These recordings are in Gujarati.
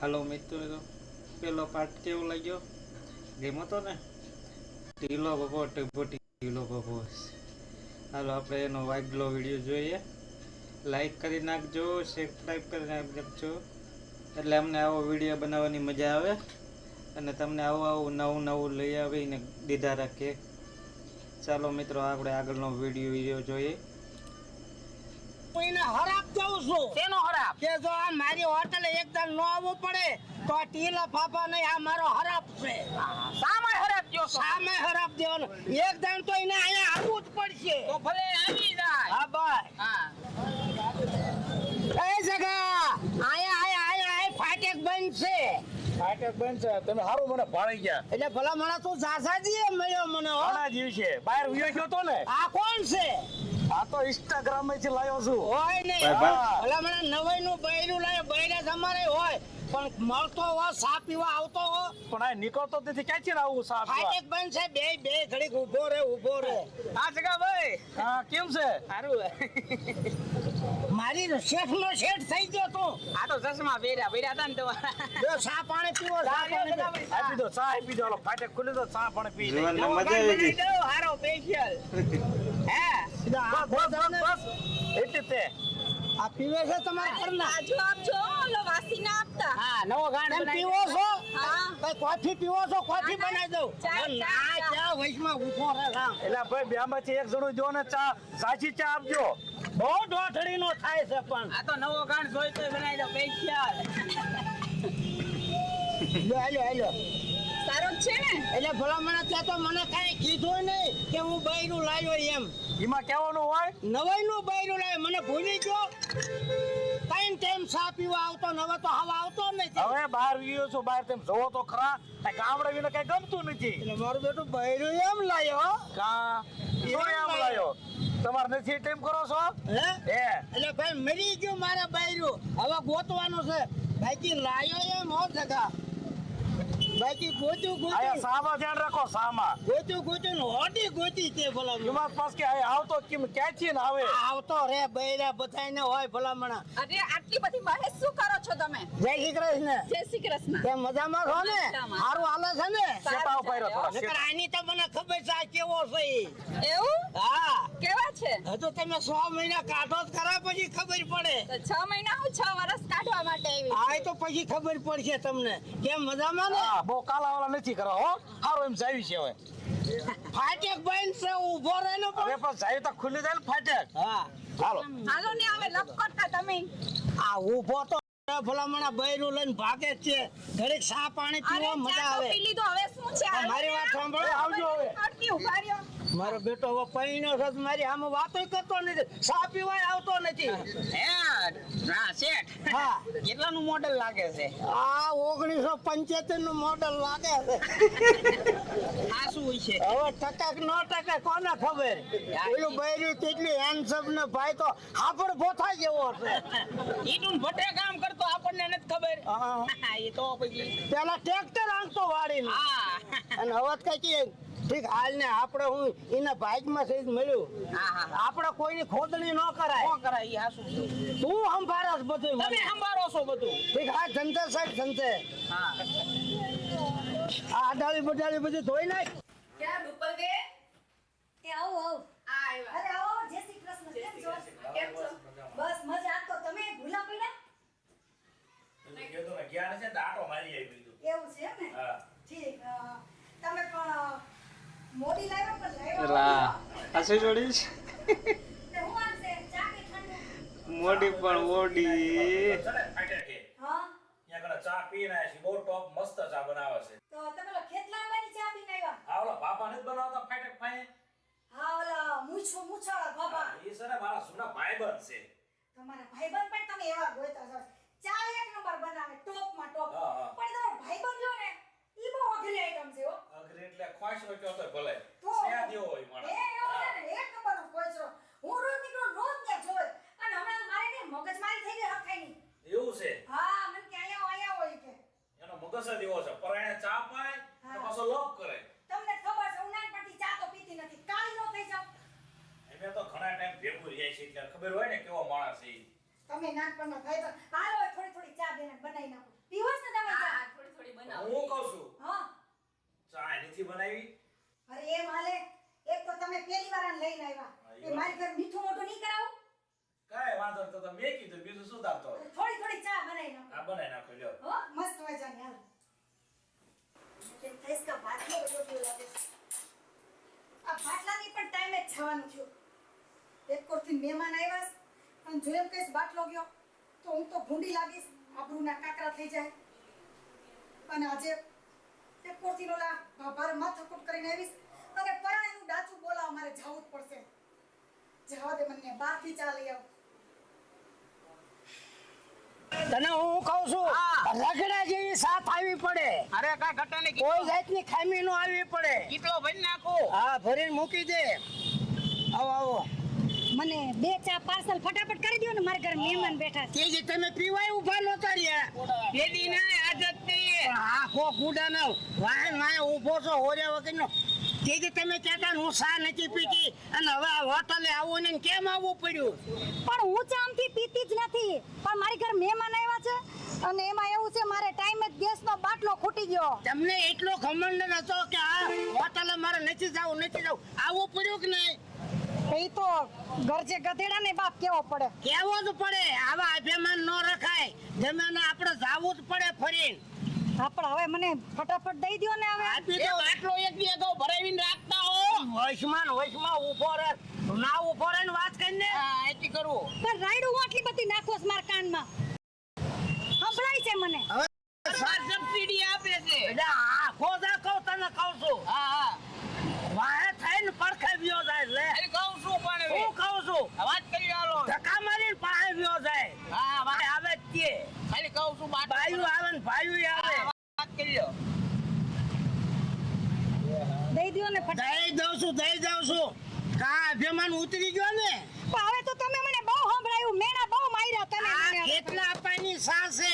હાલો મિત્રો, પેલો પાર્ટ કેવો લાગ્યો? ગેમ હતો ને ઢીલો બબો ટીપો ઢીલો બબો હાલો, આપણે એનો વાગલો વીડિયો જોઈએ. લાઈક કરી નાખજો સબસ્ક્રાઈબ કરી નાખજો. એટલે અમને આવો વીડિયો બનાવવાની મજા આવે. અને તમને આવું આવું નવું નવું લઈ આવીને દીધા રાખીએ ચાલો મિત્રો, આપણે આગળનો વીડિયો જોઈએ. કોઈને હરાપ જાઉં છું. શેનો હરાપ? કે જો આ મારી હોટલે એકદમ ન આવવું પડે તો આ ટીલા ફાફા નહીં આ મારો હરાપ છે. સામે હરાપ જો સામે હરાપ દેવાનો. એકદમ તો એને અહીંયા આવવું જ પડશે. તો ભલે આવી જાય. હા ભાઈ હા. એ જગા આયા આયા આયા આય ફાટેક બંધ છે. ફાટક બંધ છે. તમે સારું મને ભાળી ગયા. એટલે ભલા મને તું જાસાજી મળ્યો મને હોણા જીવ છે બહાર ઉયો છો તો ને? આ કોણ છે? આ તો ઇન્સ્ટાગ્રામમાંથી લાવ્યો છું. હોય નહીં ભાઈ. મને નવાઈ નું બૈરું લાવ્યો બૈરા તમારે હોય. પણ મળતો હો સા પીવા આવતો હો. પણ આ નીકળતો નથી. ક્યાંથી આવું સાહેબ ફાટેક બંધ છે બે બે ઘડીક ઊભો રે ઊભો રે. હા જગા ભાઈ. હા કેમ છે? સારું મારી શેઠ નો શેઠ થઈ ગયો તું. આ તો ચશ્મા પહેર્યા પહેર્યા હતા ને તો. જો સા પાણી પીવો સા પાણી પીવો. આપી દો ચા આપી દો હાલો ફાટક ખુલી દો ચા પી લે. મજા આવી ગઈ. હારો સ્પેશિયલ હે? આ બસ બસ બધાને- બસ એટલે તે. આ પીવે છે તમારા ઘરના? આજુ આપજો ઓલો વાસી ના આપતા. હા નવો ગાંઠ બનાવી પીવો છો? હા. કોફી પીવો છો? કોફી. બનાવી દઉં? ના ચા, ચા. વચમાં ઊભો રામ એટલે ભાઈ બે એક જણું જો ને ચા સાચી ચા આપજો. બહુ દોઢડી નો થાય છે પણ. આ તો નવો ગાંઠ જોઈ તો બનાવી દો સ્પેશિયલ લો હાલો હાલો સારો છે ને? એટલે ભલામણ ત્યાં તો મને કઈ કીધું નહીં કે હું બૈરું લાવ્યો એમ. એમાં કહેવાનું હોય? નવાઈ નું બૈરું લાવ્યો મને ભૂલી ગયો. કઈ ટાઈમ સા પીવા આવતો નવે તો હવા આવતો નથી હવે બહાર ગયો છો બહાર તેમ જોવો તો ખરા. આ ગામડે વિને કઈ ગમતું નથી. એટલે મારું બેટું બૈરું એમ લાવ્યો હો. કા? શું એમ લાવ્યો તમારે નથી ટાઈમ કરો છો? હે? હે. એટલે ભાઈ મરી ગયો મારે બૈરું. હવે ગોતવાનું છે. બાકી લાયો એમ હો જગા. બાકી ગોચું આયા ગોતું સામા ધ્યાન રાખો સામા. ગોતું ગોચું ને હોટી ગોતી તે ભલામણ. એમાં પાસ કે આય આવતો કેમ ક્યાંથી ને આવે? આવતો રે બૈરા બધાયને હોય ભલામણ. અરે આટલી બધી બહેસ શું કરો છો તમે? જય શ્રી કૃષ્ણ. જય શ્રી કૃષ્ણ. કે મજામાં છો ને? હારું હાલે છે ને? શેપાવ પહેરો થોડા નકર આની તો મને ખબર છે આ કેવો છે એવું? હા. કેવા છે? હજુ તમે સો મહિના કાઢો જ કરા પછી ખબર પડે. તો છ મહિના હું છ વર્ષ કાઢવા માટે આવી આ તો પછી ખબર પડશે તમને. કેમ મજામાં ને? હા. બહુ કાલાવાળા નથી કરો હો. હારો એમ જાવી છે હવે. ફાટેક બન છે ઊભો રહે ને અરે પણ પણ જાવી તો ખુલ્લી જાય ને ફાટેક. હા. હાલો. હાલો ને હવે લપ કરતા તમે. આ ઊભો તો ભલામણા બૈરું લઈને ભાગે છે. ઘરે સા પાણી પીવા મજા આવે. પી લીધો હવે શું છે? મારી વાત સાંભળો, આવજો હવે. મારો બેટો હવે પૈણો છે મારી આમ વાતો કરતો નથી. સા પીવાય આવતો નથી. હે ના શેઠ. હા. કેટલાનું મોડેલ લાગે છે? આ ઓગણીસો પંચોતેરનું મોડેલ લાગે છે. આ શું છે? હવે ટકા કે નો ટકા કોને ખબર? પેલું બૈરું કેટલી હેન્ડસમ ને ભાઈ તો હાફડ ભોથા જેવો છે. ઈટુન ભટે કામ કરતો આપણને નથી ખબર. હા. એ તો પછી પેલા ટ્રેક્ટર આંકતો વાળીને. હા. અને હવે કઈ ઠીક હાલ ને આપણે હું એના બાઇકમાં સહિત મળ્યું. આપણે કોઈની ખોદણી ન કરાય. કરાય ઈ હાસુ તું સંભાળસ બધું. તમે સંભાળો છો બધું. ઠીક હા જંતર સાહેબ હા. આ આડાળી બડાળી બધું ધોઈ નાખ. ક્યાં રૂપલબે એ આવો આવો. આ આવ્યા. અરે આવો જય શ્રી કૃષ્ણ. કેમ છો? કેમ છો? બસ મજા. આ તો તમે ભૂલા પડ્યા એવું છે એમ ને ઠીક અ, તમે પણ મોડી પણ હસી જોડી છે. તે હું આનશે ચા કે પણ ઓડી. ચા પી રહ્યા છે. બહુ ટોપ મસ્ત ચા બનાવે છે તો તમે ખેતલાંબાની ચા પીને આવ્યા ઓલા બાપા નથી બનાવતા ફાટક ફાઈ હા ઓલા મૂછો મૂછાળા બાપા એ છે ને મારા સુના ભાઈબંધ છે. તમારા ભાઈબંધ પણ તમે એવા ગોતા છો ચા એક નંબર બનાવે ટોપમાં ટોપ હા, હા. પણ તમારો ભાઈબંધ જો ને ઈ બહુ અઘરી આઈટમ છે હો અઘરી એટલે તો ભલે સ્નેહ જેવો હોય માણસ. એ એવો હા. ને, એક નંબરનો કોચરો. હું રોજ નીકળું, રોજ ત્યાં જોઉં. અને હમણાં મારે નહીં, મગજમારી થઈ ગઈ હરખાઈની. એવું છે હા, મને કે અહીંયા આવો ઈ કે. એનો મગજ જ એવો છે પરાયણે ચા પાય હા. તો પાછો લોભ કરે તમને ખબર છે, હું નાનપણથી ચા તો પીતી નથી. કાળી નો થઈ જાઉં. એમે તો ઘણા ટાઈમ ભેગું રહે છે એટલે ખબર હોય ને કેવો માણસ છે. તમે ના નાનપણના ભાઈ તો હાલો થોડી થોડી ચા બેન બનાવી નાખો પીવો છે ને તમે હા ચા થોડી થોડી બનાવો હું કહું છું હા ચા નથી બનાવી અરે એમ હાલે એક તો તમે પહેલી વાર આને લઈને આવ્યા. એ મારી ઘર મીઠું મોઢું નહીં કરાવું? કાય વાંધો તો તમે મેં કીધું બીજું શું તારતો થોડી થોડી ચા બનાવી નાખો. આ બનાવી નાખો લ્યો. હો મસ્ત મજાની હાલ. કે થઈસ કા બાટલો બધો લાગે. આ બાટલાની પણ ટાઈમે જ થવાનું થયું. એક કોરથી મહેમાન આવ્યા અને જો એમ કહીશ બાટલો ગયો તો હું તો ભૂંડી લાગીશ. આબરૂના કાકરા થઈ જાય. અને આજે એક કોરથી ઓલા ભાભારે માથાકૂટ કરીને આવીશ. અને પરાણીનું ડાચું બોલાવ મારે જવું જ પડશે. જવા દે મને બાકી ચાલી આવ. તને હું કહું છું? રગડા જેવી સાથ આવી પડે. અરે કાંઈ ઘટે નહીં કોઈ જાતની ખામી નો આવી પડે. કેટલો ભરી નાખો. હા ભરીને મૂકી દે. આવો આવો. મને બે ચા પાર્સલ ફટાફટ કરી દો ને મારા ઘરે મહેમાન બેઠા છે. જે તમે પીવાય ઊભા નહોતા રહ્યા પેલી ના આદતથી પણ આખો ગુડા નો વાહન વાહન ઊભો છો હોર્યા વગરનો. તે જે તમે કહેતા હું સા નથી પીતી અને હવે આ હોટલે આવું ને કેમ આવવું પડ્યું? પણ હું ચામથી પીતી જ નથી. પણ મારી ઘર મહેમાન આવ્યા છે અને એમાં એવું છે મારે ટાઈમે જ ગેસનો બાટલો ખૂટી ગયો. તમને એટલો ઘમંડ નતો કે આ હોટલે મારે નથી જવું નથી જવું? આવવું પડ્યું કે નહીં? એ તો ઘર જે ગધેડા ને બાપ કેવો પડે. કેવો જ પડે. આવા અભિમાન ન રખાય. ગમે આપણે જાવું જ પડે ફરીને. હા પણ હવે મને ફટાફટ દઈ દ્યો ને હવે. આપી દો. બાટલો એક દી અગાઉ ભરાવીને રાખતા હો. વૈશમાં વૈશમાં ઊભો રહે. ના ઊભો રહે ને વાત કરીને. હા એથી કરું. પણ રાયડું હું આટલી બધી નાખો માર કાનમાં? સંભળાય છે મને. સરકાર સબસિડી આપે છે. એટલે આ ખોજા કહું તને કહું છું. હા હા. વાહે થઈને પડખે વ્યો જાય લે અરે કહું છું પણ હું કહું છું. વાત વાત કરી આલો ધક્કા મારીને પાસે વ્યો જાય હા વાત ભાઈ આવે જ તે ખાલી કહું છું બાટલો બાયું આવે ને ભાયું આવે હા, વાત કરી લો દઈ દઉં છું દઈ દઉં છું. કા અભિમાન ઉતરી ગયો ને? હવે તો તમે મને બહુ સંભળાયું મેણા બહુ માર્યા તમે મને. કેટલા પાણી સાસે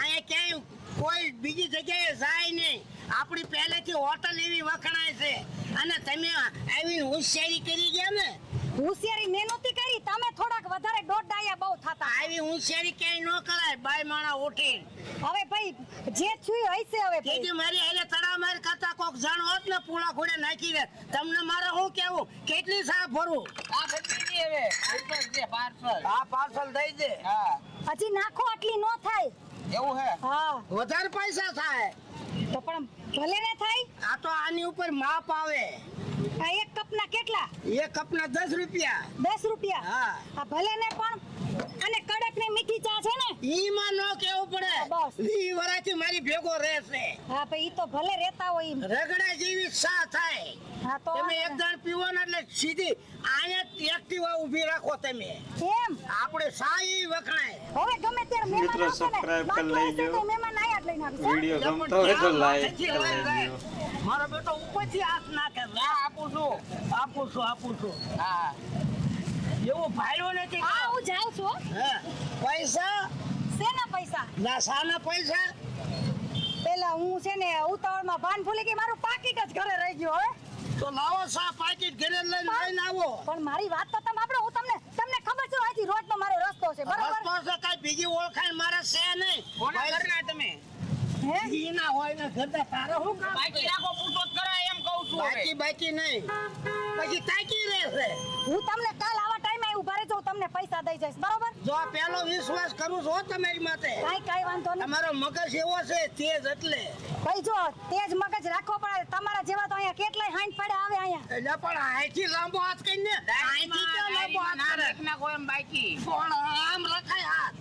અહીંયા ક્યાંય કોઈ બીજી જગ્યાએ જાય નહીં. આપણી પહેલેથી હોટલ એવી વખણાય છે. અને તમે આવીને હોશિયારી કરી ગયા ને? હોશિયારી મેં નહોતી તમે થોડાક વધારે દોઢ ડાયા બહુ થતા. આવી હોશિયારી ક્યાંય ન કરાય બાય માણા ઉઠી હવે ભાઈ જે થયું હશે હવે ભાઈ. મારી એટલે તડા મારી કરતા કોક જાણ હોત ને પૂળા ખોડે નાખી દે. તમને મારે શું કેવું કેટલી સાફ ભરવું? આ ભરી હવે. પાર્સલ છે પાર્સલ. આ પાર્સલ દઈ દે. હા. હજી નાખો આટલી નો થાય. એવું હે? હા. વધારે પૈસા થાય. તો પણ ભલે ને થાય. આ તો આની ઉપર માપ આવે. એક કપના કેટલા? એક કપના દસ રૂપિયા. દસ રૂપિયા? હા. ભલે ને પણ અને કડક ને મીઠી ચા છે ને? ઈ માં નો કેવું પડે. બસ. વી વરાથી મારી ભેગો રહેશે. હા પણ ઈ તો ભલે રહેતા હોય ઈ. રગડા જેવી સા થાય. હા તો તમે એક જણ પીવો ને એટલે સીધી આયા એક્ટિવા ઊભી રાખો તમે. એમ આપણે સા ઈ વખણાય. હવે ગમે ત્યારે મહેમાન મિત્રો, સબસ્ક્રાઇબ કરી લેજો. મહેમાન આયા લઈને આવશે. વિડિયો ગમતો હોય તો લાઈક કરી મારો બેટો ઉપરથી હાથ નાખે. આપું છું આપું છું આપું છું. હા. એવું ભાઈઓ નથી હા હું જાઉં છું હો. પૈસા? શેના પૈસા? ના સાના પૈસા? પેલા હું છે ને ઉતાવળમાં ભાન ભૂલી ગઈ મારું પાકીટ જ ઘરે રહી ગયું હવે તો લાવો સા પાકીટ ઘરે લઈને લઈને આવો. પણ મારી વાત તો તમે આપણે હું તમને તમને ખબર છે અહીંથી રોજનો મારો રસ્તો છે બરાબર? રસ્તો છે કઈ બીજી ઓળખાણ મારે છે નહીં. કોના ઘરના તમે? હે? ઈ ના હોય ને ઘરડા તારે હું કામ બાકી રાખો પૂછો કરા કરાય એમ કહું છું બાકી બાકી નહીં. પછી તાકી રહેશે. હું તમને કાલ આવા ટાઈમે ઊભા રહેજો હું તમને પૈસા દઈ જઈશ બરોબર? જો આ પેલો વિશ્વાસ કરું છો હો તમારી માથે. કાઈ કાઈ વાંધો નહીં. તમારો મગજ એવો છે તેજ એટલે. ભાઈ જો તેજ મગજ રાખવો પડે. તમારા જેવા તો અહીંયા કેટલાય હાંડ પડે આવે અહીંયા. એટલે પણ અહીંથી લાંબો હાથ કરીને. અહીંથી તો લાંબો હાથ ના કરે? રાખ નાખો એમ બાકી પણ આમ રખાય હાથ.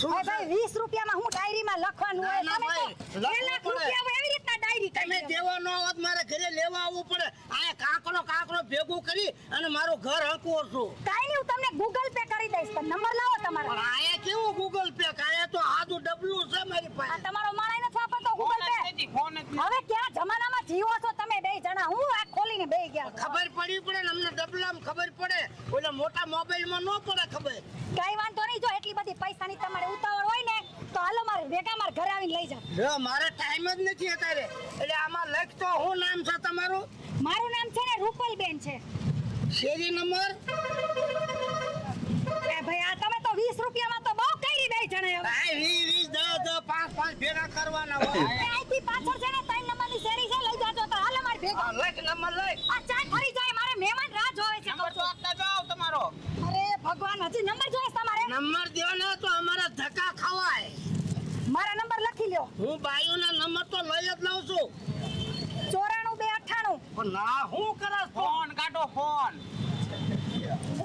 શું ભાઈ વીસ રૂપિયામાં હું ડાયરીમાં લખવાનું હોય તમે તો 1 લાખ રૂપિયા હોય એવી રીતના ડાયરી તમે દેવા ન આવત મારે ઘરે લેવા આવવું પડે. આ કાંકરો કાંકરો ભેગું કરી અને મારું ઘર હકવો છું કાઈ નહીં હું તમને ગૂગલ પે કરી દઈશ પણ નંબર લાવો તમારો. પણ આયા કેવું ગૂગલ પે આયા તો આદુ ડબલું છે મારી આ પાસે તમારો માળાઈ નથી આપતો ગૂગલ પે. હવે ક્યાં જમાનામાં જીવો છો તમે બે જણા? હું આ ખોલીને બે ગયા ખબર પડી પડે ને અમને ડબલામાં ખબર પડે. ઓલા મોટા મોબાઈલમાં ન પડે ખબર. કઈ વાંધો નહીં જો એટલી બધી પૈસાની તમારે ઉતાવળ હોય ને તો હાલો મારે ભેગા માર ઘરે આવીને લઈ જાઓ. મારે ટાઈમ જ નથી અત્યારે. એટલે આમાં લખતો હું નામ છે તમારું? મારું નામ છે ને રૂપલબેન છે. શેરી નંબર? એ ભાઈ આ તમે તો 20 રૂપિયામાં તો બહુ કરી દઈ જણે હવે. ભાઈ 20 20 10 10 5 5 ભેગા કરવાના હોય. અહીંથી પાછળ છે ને ત્રણ નંબરની શેરી છે લઈ જાજો તો હાલ અમાર ભેગા. લખ નંબર લઈ આ ચા ફરી જાય મારે મહેમાન રાહ જોવે છે નંબર તો આપતા જાવ તમારો. અરે ભગવાન હજી નંબર હું બાયોના નંબર તો લઈ જ લઉં છું. ચોરાણું બે અઠાણું પણ ના હું કરસ ફોન કાઢો ફોન.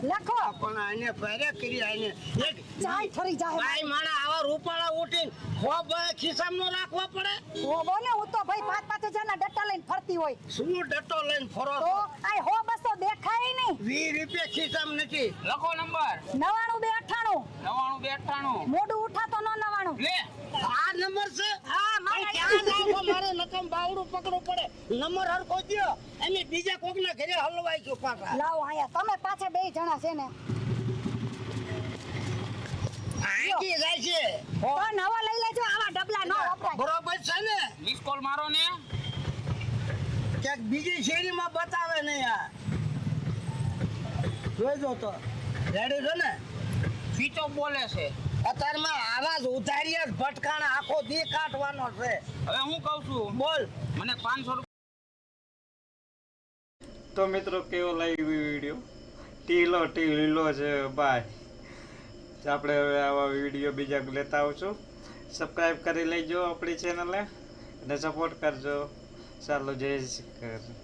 લખો. પણ આને ભારે કરી આને. એક ચાય ફરી જાય. ભાઈ માણા આવા રૂપાળા ઉઠીને ખોબ ખિસ્સામાં નો રાખવા પડે? હો બોલે હું તો ભાઈ પાંચ પાંચ હજારના ડટ્ટા લઈને ફરતી હોય. શું ડટ્ટો લઈને ફરો તો આ હો બસો દેખાય નહીં. વીસ રૂપિયા ખિસ્સામાં નથી. લખો નંબર. નવાણું બે અઠાણું નવાણું બે અઠાણું મોઢું ઉઠાતો નો નવાણું લે આ નંબર છે? હા મારા ક્યાં નાખો મારે નકમ બાવડું પકડવું પડે. નંબર હરખો દ્યો. એમ બીજા કોકના ઘરે હલવાઈ ગયો પાછા. લાવો આયા તમે પાછા બે જણા છે ને. આંકી જાય છે? તો નવા લઈ લેજો આવા ડબલા ન વપરાય. બરોબર છે ને? મિસ કોલ મારો ને. ક્યાંક બીજી શેરીમાં બતાવે ને યાર. જોઈજો તો. રેડી છો ને? સ્વિચ ઓફ બોલે છે. અત્યારમાં આવા જ ઉધારીએ ભટકાણ, આખો દી કાઢવાનો છે. હવે હું કહું છું, બોલ, મને પાંચસો તો મિત્રો, કેવો લાગ્યો વીડિયો? ટીલો ટીલો છે બાય આપણે હવે આવા વીડિયો બીજા લેતા આવશું. સબસ્ક્રાઈબ કરી લેજો આપણી ચેનલને અને સપોર્ટ કરજો. ચાલો, જય શ્રી કૃષ્ણ.